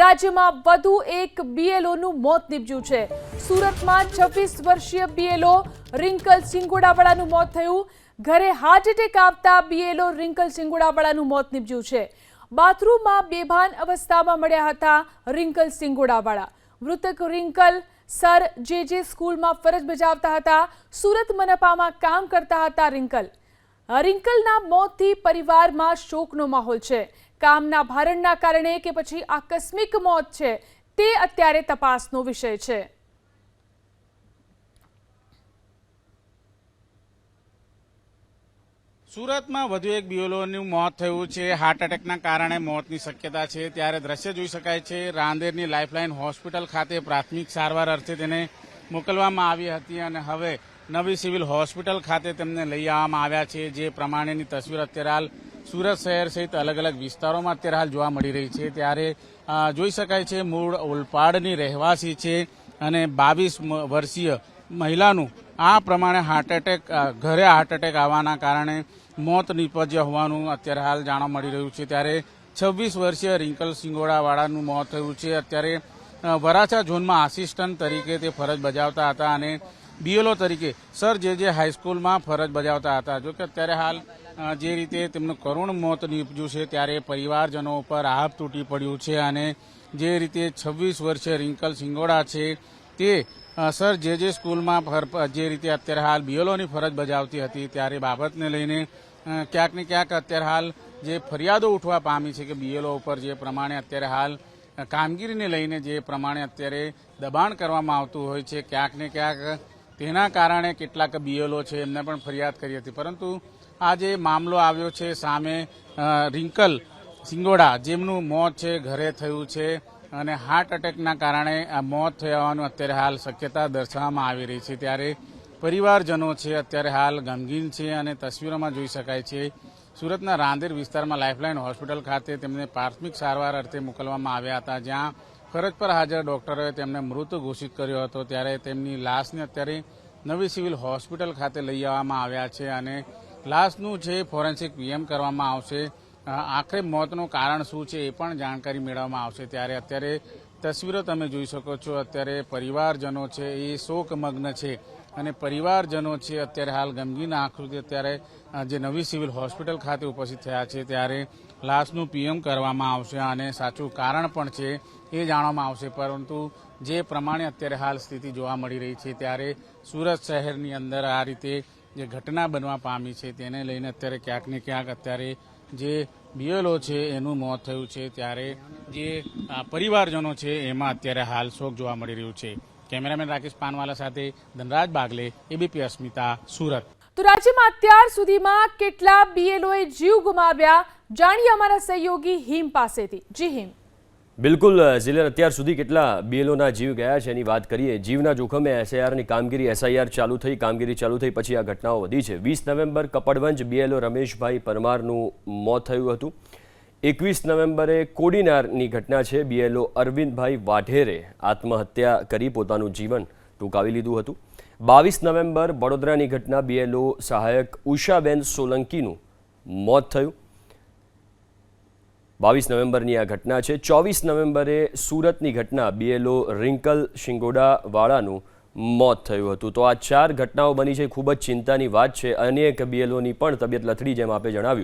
રાજ્યમાં વધુ એક બીએલઓનું મોત નીપજ્યું છે. સુરતમાં છવ્વીસ વર્ષીય બીએલઓ રિંકલ સિંગોડાવાળાનું મોત થયું. ઘરે હાર્ટ એટેક આવતા બીએલઓ રિંકલ સિંગોડાવાળાનું મોત નીપજ્યું છે. બાથરૂમમાં બેભાન અવસ્થામાં મળ્યા હતા રિંકલ સિંગોડાવાળા. મૃતક રિંકલ સર જે જે સ્કૂલમાં ફરજ બજાવતા હતા, સુરત મનપામાં કામ કરતા હતા રિંકલ. રિંકલના મોતથી પરિવારમાં શોકનો માહોલ છે. કામના ભારણના કારણે કે પછી આકસ્મિક મોત છે તે અત્યારે તપાસનો વિષય છે. સુરતમાં વધુ એક બિયોલોનું મોત થયું છે. હાર્ટ એટેકના કારણે મોતની શક્યતા છે. ત્યારે દ્રશ્ય જોઈ શકાય છે. રાંદેરની લાઇફલાઇન હોસ્પિટલ ખાતે પ્રાથમિક સારવાર અર્થે તેને મોકલવામાં આવી હતી અને હવે નવી સિવિલ હોસ્પિટલ ખાતે તેમને લઈ આવવામાં આવ્યા છે. જે પ્રમાણેની તસવીર અત્યારે હાલ સુરત શહેર સહિત અલગ અલગ વિસ્તારોમાં અત્યારે હાલ જોવા મળી રહી છે. ત્યારે જોઈ શકાય છે મૂળ ઓલપાડની રહેવાસી છે અને બાવીસ વર્ષીય મહિલાનું આ પ્રમાણે હાર્ટ એટેક ઘરે હાર્ટ એટેક આવવાના કારણે મોત નિપજ્યા હોવાનું અત્યારે હાલ જાણવા મળી રહ્યું છે. ત્યારે છવ્વીસ વર્ષીય રિંકલ સિંગોડાવાળાનું મોત થયું છે. અત્યારે વરાછા ઝોનમાં આસિસ્ટન્ટ તરીકે તે ફરજ બજાવતા હતા અને બીએલઓ તરીકે સર જે જે હાઈસ્કૂલમાં ફરજ બજાવતા હતા. જો કે અત્યારે હાલ જે રીતે તેમનું કરુણ મોત નીપજ્યું છે ત્યારે પરિવારજનો ઉપર આપ તૂટી પડ્યું છે અને જે રીતે છવ્વીસ વર્ષે રિંકલ સિંગોડા છે તે સર, જે જે સ્કૂલમાં જે રીતે અત્યારે હાલ બીએલઓની ફરજ બજાવતી હતી ત્યારે બાબતને લઈને ક્યાંક ને ક્યાંક અત્યારે હાલ જે ફરિયાદો ઉઠવા પામી છે કે બીએલઓ ઉપર જે પ્રમાણે અત્યારે હાલ કામગીરીને લઈને જે પ્રમાણે અત્યારે દબાણ કરવામાં આવતું હોય છે, ક્યાંક ને ક્યાંક તેના કારણે કેટલાક બીએલઓ છે, એમને પણ ફરિયાદ કરી હતી. પરંતુ આ જે મામલો આવ્યો છે સામે રિંકલ સિંગોડા, જેમનું મોત છે, ઘરે થયું છે અને હાર્ટ એટેકના કારણે આ મોત થવાનું અત્યારે હાલ શક્યતા દર્શાવવામાં આવી રહી છે. ત્યારે પરિવારજનો છે, અત્યારે હાલ ગમગીન છે અને તસવીરોમાં જોઈ શકાય છે, સુરતના રાંદેર વિસ્તારમાં લાઇફલાઇન હોસ્પિટલ ખાતે તેમને પ્રાથમિક સારવાર અર્થે મોકલવામાં આવ્યા હતા, જ્યાં ફરજ પર હાજર ડોક્ટરોએ તેમને મૃત ઘોષિત કર્યો હતો ત્યારે તેમની લાશને અત્યારે નવી સિવિલ હોસ્પિટલ ખાતે લઈ આવવામાં આવ્યા છે અને લાશનું છે ફોરેન્સિક પીએમ કરવામાં આવશે આખરે મોતનું કારણ શું છે એ પણ જાણકારી મેળવવામાં આવશે. ત્યારે અત્યારે તસવીરો તમે જોઈ શકો છો. અત્યારે પરિવારજનો છે, એ શોકમગ્ન છે. અને પરિવારજનો છે, અત્યારે હાલ ગમગીન આંખોથી અત્યારે જે નવી સિવિલ હોસ્પિટલ ખાતે ઉપસ્થિત થયા છે, ત્યારે લાશનું પીએમ કરવામાં આવશે અને સાચું કારણ પણ છે, એ જાણવામાં આવશે. પરંતુ જે પ્રમાણે અત્યારે હાલ સ્થિતિ જોવા મળી રહી છે, ત્યારે સુરત શહેરની અંદર આ રીતે જે ઘટના બનવા પામી છે, તેને લઈને અત્યારે ક્યાંક ને ક્યાંક અત્યારે જે બીએલઓ છે, એનું મોત થયું છે ત્યારે જે પરિવારજનો છે, એમાં અત્યારે હાલ શોક જોવા મળી રહ્યું છે. કેમેરામેન રાકેશ પાનવાલા સાથે ધનરાજ બાગલે, એબીપી અસ્મિતા, સુરત. તો રાજ્યમાં અત્યાર સુધીમાં કેટલા બીએલઓએ જીવ ગુમાવ્યા, જાણીએ અમારા સહયોગી હિમ પાસેથી. જી હિમ. બિલકુલ ઝિલર, અત્યાર સુધી કેટલા બીએલઓના જીવ ગયા છે એની વાત કરીએ. જીવના જોખમે એસઆઈઆરની કામગીરી એસઆઈઆર ચાલુ થઈ, કામગીરી ચાલુ થઈ, પછી આ ઘટનાઓ વધી છે. વીસ નવેમ્બર કપડવંજ બીએલઓ રમેશભાઈ પરમારનું મોત થયું હતું. એકવીસ નવેમ્બરે કોડીનારની ઘટના છે. બીએલઓ અરવિંદભાઈ વાઢેરે આત્મહત્યા કરી પોતાનું જીવન ટૂંકાવી લીધું હતું. બાવીસ નવેમ્બર વડોદરાની ઘટના બીએલઓ સહાયક ઉષાબેન સોલંકીનું મોત થયું. બાવીસ નવેમ્બરની આ ઘટના છે. ચોવીસ નવેમ્બરે સુરતની ઘટના બીએલઓ રિંકલ શિંગોડાવાળાનું મોત થયું હતું. તો આ ચાર ઘટનાઓ બની છે. ખૂબ જ ચિંતાની વાત છે. અનેક બીએલઓની પણ તબિયત લથડી, જેમ આપે જણાવ્યું.